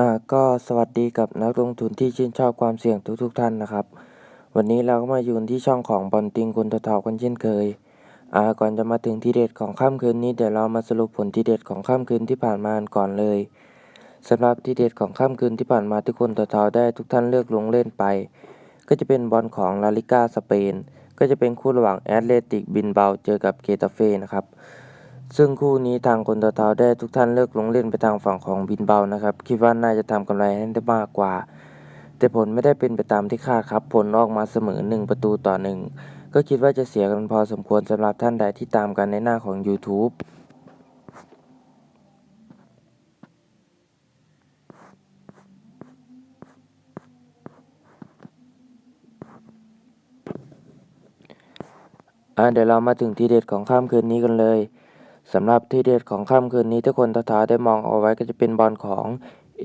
อ่าก็สวัสดีกับนักลงทุนที่ชื่นชอบความเสี่ยงทุกๆทท่านนะครับ วันนี้เราก็มาอยู่ที่ช่องของบอลติงคุณททอกันเช่นเคยอ่าก่อนจะมาถึงที่เด็ดของค่ำคืนนี้เดี๋ยวเรามาสรุปผลที่เด็ดของค่ำคืนที่ผ่านมาก่อนเลยสำหรับที่เด็ดของค่ำคืนที่ผ่านมาที่คุณททอได้ทุกท่านเลือกลงเล่นไป ก็จะเป็นบอลของลาลิก้าสเปน ก็จะเป็นคู่ระหว่างแอตเลติกบินเบาเจอกับเกตาเฟ่นะครับ ซึ่งคู่นี้ทางคนตะเทาได้ทุกท่านเลิกลงเล่นไปทางฝั่งของบินเบานะครับ คิดว่าน่าจะทำกำไรให้ได้มากกว่า แต่ผลไม่ได้เป็นไปตามที่คาดครับ ผลออกมาเสมอ 1 ประตูต่อหนึ่งก็คิดว่าจะเสียกันพอสมควรสำหรับท่านใดที่ตามกันในหน้าของ YouTube อ่าเดี๋ยวเรามาถึงทีเด็ดของค่ำคืนนี้กันเลย สำหรับทีเด็ดของค่ำคืนนี้ที่คนท้าได้มองเอาไว้ก็จะเป็นบอลของ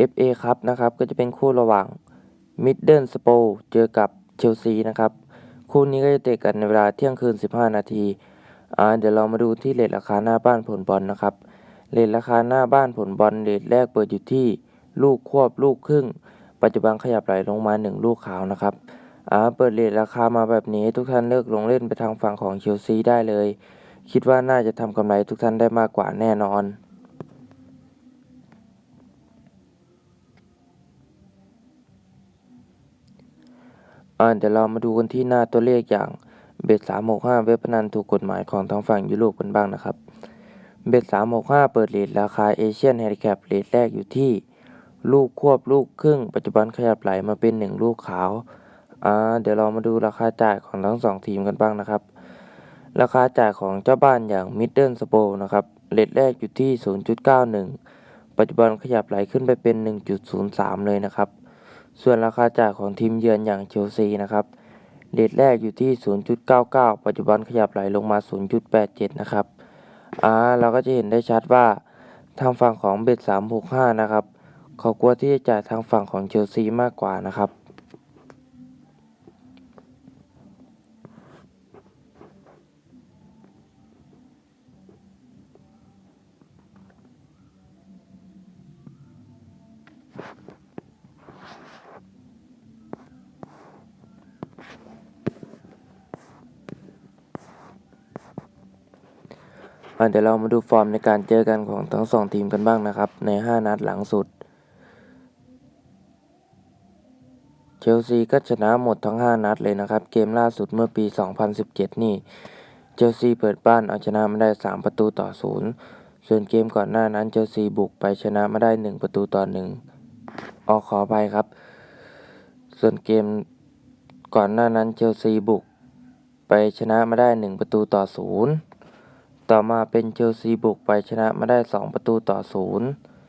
FA ครับนะครับ ก็จะเป็นคู่ระหว่างมิดเดิลสโปเจอกับเชลซีนะครับ คู่นี้ก็จะเตะกันในเวลาเที่ยงคืน 15 นาทีอ่าเดี๋ยวเรามาดูที่เลทราคาหน้าบ้านผลบอลนะครับเลทราคาหน้าบ้านผลบอลเลทแรกเปิดอยู่ที่ลูกควบลูกครึ่ง ปัจจุบันขยับไหลลงมา 1 ลูกขาวนะครับอ่าเปิดเลทราคามาแบบนี้ทุกท่านเลิกลงเล่นไปทางฝั่งของเชลซีได้เลย คิดว่าน่าจะทำกำไรทุกท่านได้มากกว่าแน่นอนอ่าเดี๋ยวเรามาดูกันที่หน้าตัวเลขอย่างเบ็ดสามหกห้าเว็บพนันถูกกฎหมายของทางฝั่งยุโรปกันบ้างนะครับ เบ็ดสามหกห้าเปิดเลทราคาเอเชียนแฮนดิแคปเลทแรกอยู่ที่ ลูกควบลูกครึ่ง ปัจจุบันขยับไหลมาเป็นหนึ่งลูกขาว อ่า เดี๋ยวเรามาดูราคาจ่ายของทั้งสองทีมกันบ้างนะครับ ราคาจ่ายของเจ้าบ้านอย่างมิดเดิลสโปนะครับเลทแรกอยู่ที่ 0.91 ปัจจุบันขยับไหลขึ้นไปเป็น 1.03 เลยนะครับ ส่วนราคาจ่ายของทีมเยือนอย่างเชลซีนะครับเลทแรกอยู่ที่ 0.99 ปัจจุบันขยับไหลลงมา 0.87 นะครับอ่าเราก็จะเห็นได้ชัดว่าทางฝั่งของเบ็ด365 นะครับเขากลัวที่จะจ่ายทางฝั่งของเชลซีมากกว่านะครับ เดี๋ยวเรามาดูฟอร์มในการเจอกันของทั้งสองทีมกันบ้างนะครับ ใน 5 นัดหลังสุด เชลซีก็ชนะหมดทั้ง 5 นัดเลยนะครับ เกมล่าสุดเมื่อปี 2017 นี่เชลซีเปิดบ้านเอาชนะมาได้ 3 ประตูต่อ 0 ส่วนเกมก่อนหน้านั้นเชลซีบุกไปชนะมาได้ 1 ประตูต่อ 1 ออกขอไปครับ ส่วนเกมก่อนหน้านั้นเชลซีบุกไปชนะมาได้ 1 ประตูต่อ 0 ต่อมาเป็นเชลซีบุกไปชนะมาได้ 2 ประตูต่อ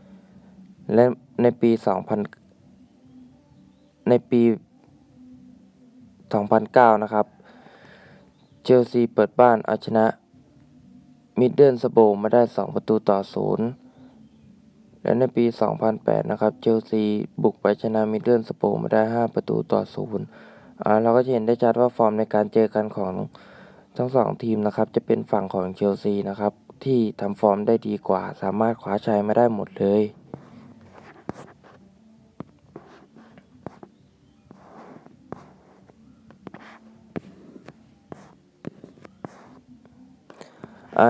0และในปี 2000 ในปี 2009 นะครับ เชลซีเปิดบ้านเอาชนะ มิดเดิลสโบมาได้ 2 ประตูต่อ0และในปี 2008 นะครับ เชลซีบุกไปชนะมิดเดิลสโบมาได้ 5 ประตูต่อ0อ่าเราก็จะเห็นได้ชัดว่าฟอร์มในการเจอกันของ ทั้งสองทีมนะครับจะเป็นฝั่งของเชลซีนะครับ ที่ทำฟอร์มได้ดีกว่า สามารถคว้าชัยมาได้หมดเลย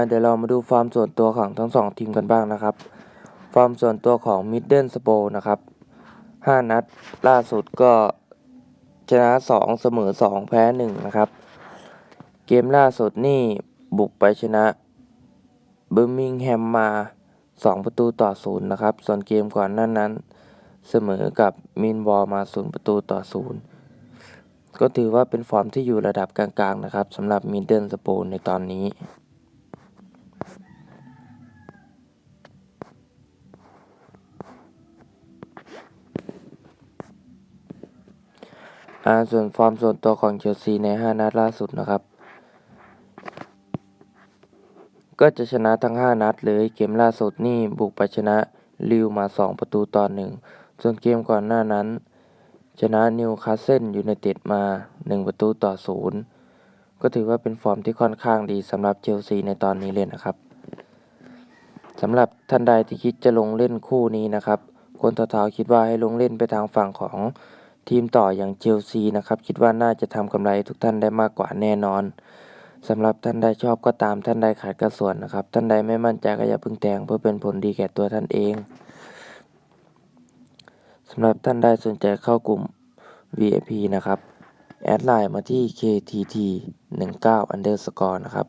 เดี๋ยวเรามาดูฟอร์มส่วนตัวของทั้งสองทีมกันบ้างนะครับ ฟอร์มส่วนตัวของมิดเดิลสโปนะครับ 5 นัดล่าสุดก็ชนะ 2 เสมอ 2 แพ้ 1 นะครับ เกมล่าสุดนี่บุกไปชนะเบอร์มิงแฮมมา 2 ประตูต่อ0นะครับ ส่วนเกมก่อนหน้านั้น เสมอกับมินวอลมา 0 ประตูต่อ0ก็ถือว่าเป็นฟอร์มที่อยู่ระดับกลางๆนะครับสำหรับมิดเดิลสโปในตอนนี้อ่าส่วนฟอร์มส่วนตัวของเชลซีใน 5 นัดล่าสุดนะครับ ก็จะชนะทั้ง 5 นัดเลย เกมล่าสุดนี่บุกไปชนะลิวมา 2 ประตูต่อ1ส่วนเกมก่อนหน้านั้น ชนะนิวคาสเซิลยูไนเต็ดมา 1 ประตูต่อ0ก็ถือว่าเป็นฟอร์มที่ค่อนข้างดีสำหรับเชลซีในตอนนี้เลยนะครับสำหรับท่านใดที่คิดจะลงเล่นคู่นี้นะครับ คนเฒ่าๆคิดว่าให้ลงเล่นไปทางฝั่งของทีมต่ออย่างเชลซีนะครับ คิดว่าน่าจะทำกำไรทุกท่านได้มากกว่าแน่นอน สำหรับท่านใดชอบก็ตามท่านใดขาดก็ส่วนนะครับ ท่านใดไม่มั่นใจก็อย่าพึ่งแต่งเพื่อเป็นผลดีแก่ตัวท่านเองสำหรับท่านใดสนใจเข้ากลุ่ม VIP นะครับ แอดไลน์มาที่ KTT 19 underscore นะครับ